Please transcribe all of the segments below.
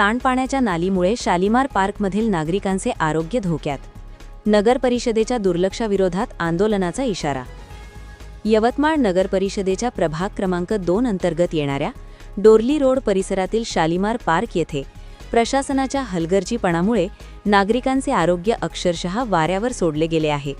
सांडपाण्याच्या नालीमुळे शालिमार पार्कमधील नागरिकांचे आरोग्य धोक्यात. नगर परिषदेच्या दुर्लक्षाविरोधात आंदोलनाचा इशारा. यवतमाळ नगर परिषदेच्या प्रभाग क्रमांक दोन अंतर्गत येणाऱ्या डोरली रोड परिसरातील शालिमार पार्क येथे प्रशासनाच्या हलगर्जीपणामुळे नागरिकांचे आरोग्य अक्षरशः वाऱ्यावर सोडले गेले आहे.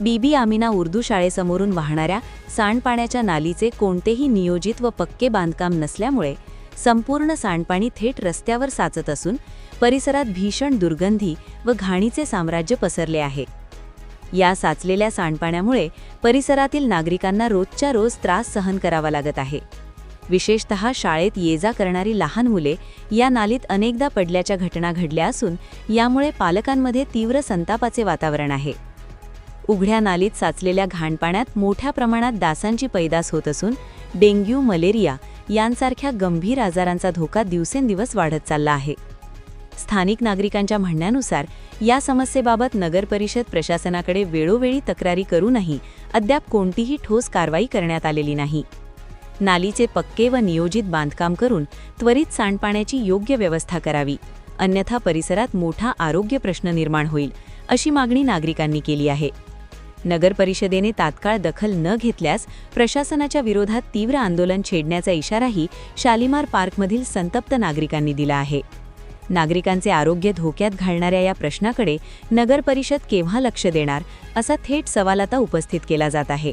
बीबी आमिना उर्दू शाळेसमोरून वाहणाऱ्या सांडपाण्याच्या नालीचे कोणतेही नियोजित व पक्के बांधकाम नसल्यामुळे संपूर्ण सांडपाणी थेट रस्त्यावर साचत असून परिसरात भीषण दुर्गंधी व घाणीचे साम्राज्य पसरले आहे. या साचलेल्या सांडपाण्यामुळे परिसरातील नागरिकांना रोजच्या रोज त्रास सहन करावा लागत आहे. विशेषतः शाळेत ये जा करणारी लहान मुले या नालीत अनेकदा पडल्याच्या घटना घडल्या असून यामुळे पालकांमध्ये तीव्र संतापाचे वातावरण आहे. उघड्या नालीत साचलेल्या घाणपाण्यात मोठ्या प्रमाणात डासांची पैदास होत असून डेंग्यू मलेरिया यांसारख्या गंभीर आजारांचा धोका दिवसेंदिवस वाढत चालला आहे. स्थानिक नागरिकांच्या म्हणण्यानुसार या समस्येबाबत नगरपरिषद प्रशासनाकडे वेळोवेळी तक्रारी करूनही अद्याप कोणतीही ठोस कारवाई करण्यात आलेली नाही. नालीचे पक्के व नियोजित बांधकाम करून त्वरित सांडपाण्याची योग्य व्यवस्था करावी. अन्यथा परिसरात मोठा आरोग्य प्रश्न निर्माण होईल अशी मागणी नागरिकांनी केली आहे. नगर परिषदेने तात्काळ दखल न घेतल्यास प्रशासनाच्या विरोधात तीव्र आंदोलन छेडण्याचा इशाराही शालिमार पार्कमधील संतप्त नागरिकांनी दिला आहे. नागरिकांचे आरोग्य धोक्यात घालणाऱ्या या प्रश्नाकडे नगर परिषद केव्हा लक्ष देणार असा थेट सवाल आता उपस्थित केला जात आहे.